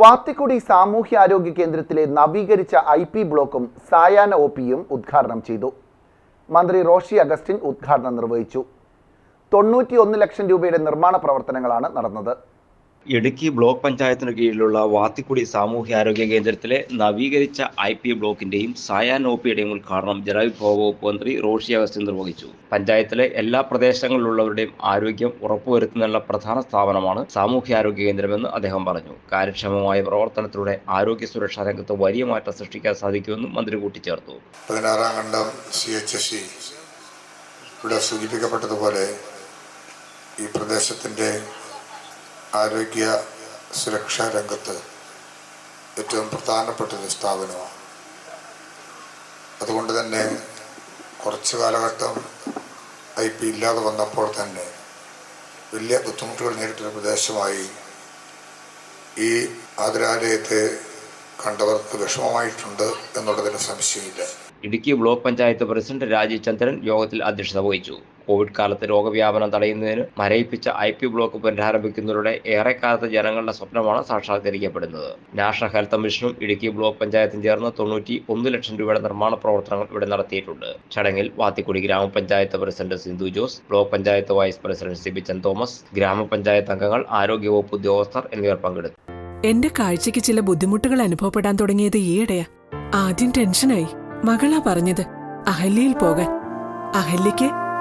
വാത്തിക്കുടി സാമൂഹ്യാരോഗ്യ കേന്ദ്രത്തിലെ നവീകരിച്ച ഐ പി ബ്ലോക്കും സായാന ഒ പിയും ഉദ്ഘാടനം ചെയ്തു. മന്ത്രി റോഷി അഗസ്റ്റിൻ ഉദ്ഘാടനം നിർവഹിച്ചു. തൊണ്ണൂറ്റിയൊന്ന് ലക്ഷം രൂപയുടെ നിർമ്മാണ പ്രവർത്തനങ്ങളാണ് നടന്നത്. ഇടുക്കി ബ്ലോക്ക് പഞ്ചായത്തിന് കീഴിലുള്ള വാത്തിക്കുടി സാമൂഹ്യാരോഗ്യ കേന്ദ്രത്തിലെ നവീകരിച്ച ഐ പി ബ്ലോക്കിന്റെയും സായാൻ ഒ പിയുടെയും ഉദ്ഘാടനം ജലവിഭവ വകുപ്പ് മന്ത്രി റോഷി അഗസ്റ്റിൻ നിർവഹിച്ചു. പഞ്ചായത്തിലെ എല്ലാ പ്രദേശങ്ങളിലുള്ളവരുടെയും ആരോഗ്യം ഉറപ്പുവരുത്തുന്നതിനുള്ള പ്രധാന സ്ഥാപനമാണ് സാമൂഹ്യാരോഗ്യ കേന്ദ്രമെന്ന് അദ്ദേഹം പറഞ്ഞു. കാര്യക്ഷമമായ പ്രവർത്തനത്തിലൂടെ ആരോഗ്യ സുരക്ഷാ രംഗത്ത് വലിയ മാറ്റം സൃഷ്ടിക്കാൻ സാധിക്കുമെന്നും മന്ത്രി കൂട്ടിച്ചേർത്തു. ഇവിടെ സൂചിപ്പിക്കപ്പെട്ടതുപോലെ ഈ പ്രദേശത്തിന്റെ ആരോഗ്യ സുരക്ഷാ രംഗത്ത് ഏറ്റവും പ്രധാനപ്പെട്ട ഒരു സ്ഥാപനമാണ്. അതുകൊണ്ട് തന്നെ കുറച്ച് കാലഘട്ടം ഐ പി ഇല്ലാതെ വന്നപ്പോൾ തന്നെ വലിയ ബുദ്ധിമുട്ടുകൾ നേരിട്ടൊരു പ്രദേശമായി ഈ ആതിരാലയത്തെ കണ്ടവർക്ക് വിഷമമായിട്ടുണ്ട് എന്നുള്ളതിന് സംശയമില്ല. ഇടുക്കി ബ്ലോക്ക് പഞ്ചായത്ത് പ്രസിഡന്റ് രാജീവ് ചന്ദ്രൻ യോഗത്തിൽ അധ്യക്ഷത വഹിച്ചു. കോവിഡ് കാലത്ത് രോഗവ്യാപനം തടയുന്നതിന് മരയിപ്പിച്ച ഐ പി ബ്ലോക്ക് പുനരാരംഭിക്കുന്നതിലൂടെ ഏറെക്കാലത്ത് ജനങ്ങളുടെ സ്വപ്നമാണ് സാക്ഷാത്കരിക്കപ്പെടുന്നത്. നാഷണൽ ഹെൽത്ത് കമ്മീഷനും ഇടുക്കി ബ്ലോക്ക് പഞ്ചായത്തും ചേർന്ന് തൊണ്ണൂറ്റി ഒന്ന് ലക്ഷം രൂപയുടെ നിർമ്മാണ പ്രവർത്തനങ്ങൾ ഇവിടെ നടത്തിയിട്ടുണ്ട്. ചടങ്ങിൽ വാത്തിക്കുടി ഗ്രാമപഞ്ചായത്ത് president Sindhu Jose block panchayat vice president Sibichan Thomas ഗ്രാമപഞ്ചായത്ത് അംഗങ്ങൾ ആരോഗ്യവകുപ്പ് ഉദ്യോഗസ്ഥർ എന്നിവർ പങ്കെടുത്തു. എന്റെ കാഴ്ചയ്ക്ക് ചില ബുദ്ധിമുട്ടുകൾ അനുഭവപ്പെടാൻ തുടങ്ങിയത് ഈയിടെയാ. ആദ്യം ടെൻഷനായി. മകളാ പറഞ്ഞത് അഹല്യയിൽ പോകാൻ. അഹല്യയ്ക്ക്